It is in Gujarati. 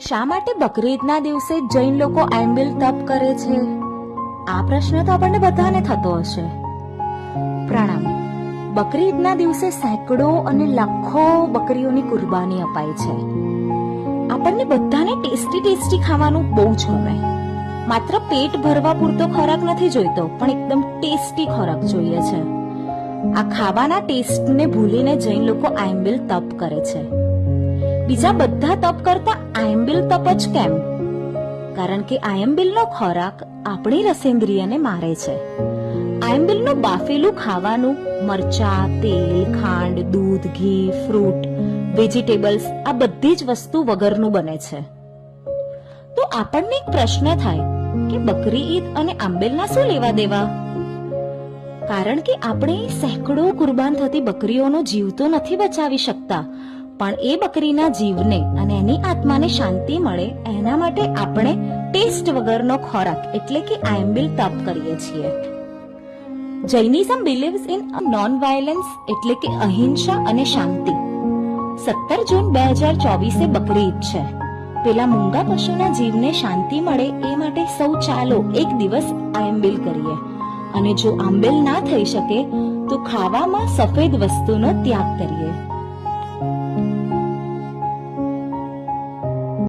શા માટે બકરીદના દિવસે જૈન લોકો આંબિલ તપ કરે છે? આ પ્રશ્ન તો આપણને બધાને થતો હશે. પ્રણામ. બકરીદના દિવસે સેંકડો અને લાખો બકરીઓની કુરબાની અપાય છે. આપણને બધાને ટેસ્ટી ટેસ્ટી ખાવાનું બહુ જ ગમે. માત્ર પેટ ભરવા પૂરતો ખોરાક નથી જોઈતો, પણ એકદમ ટેસ્ટી ખોરાક જોઈએ છે. આ ખાવાના ટેસ્ટને ભૂલીને જૈન લોકો આંબિલ તપ કરે છે. બીજા બધા તપ કરતા આયંબિલ તપ જ કેમ? કારણ કે આયંબિલનો ખોરાક આપણી રસેન્દ્રિયને મારે છે. આયંબિલનું બાફેલું ખાવાનું, મરચા, તેલ, ખાંડ, દૂધ, ઘી ફ્રૂટ વેજીટેબલ્સ આ બધી જ વસ્તુ વગરનું બને છે. તો આપણને એક પ્રશ્ન થાય કે બકરી ઈદ અને આંબેલના શું લેવા દેવા? કારણ કે આપણે સેંકડો કુરબાન થતી બકરીઓનો જીવ તો નથી બચાવી શકતા પણ એ બકરીના જીવને અને એની આત્માને શાંતિ મળે, એના માટે આપણે ટેસ્ટ વગરનો ખોરાક એટલે કે આયંબિલ તપ કરીએ છીએ. Jainism believes in non violence એટલે કે અહિંસા અને શાંતિ. સત્તર જૂન બે હજાર ચોવીસે બકરી ઈદ છે. પેલા મૂંગા પશુના જીવને શાંતિ મળે એ માટે સૌ ચાલો એક દિવસ આયંબિલ કરીએ. અને જો આંબેલ ના થઈ શકે, તો ખાવામાં સફેદ વસ્તુનો ત્યાગ કરીએ.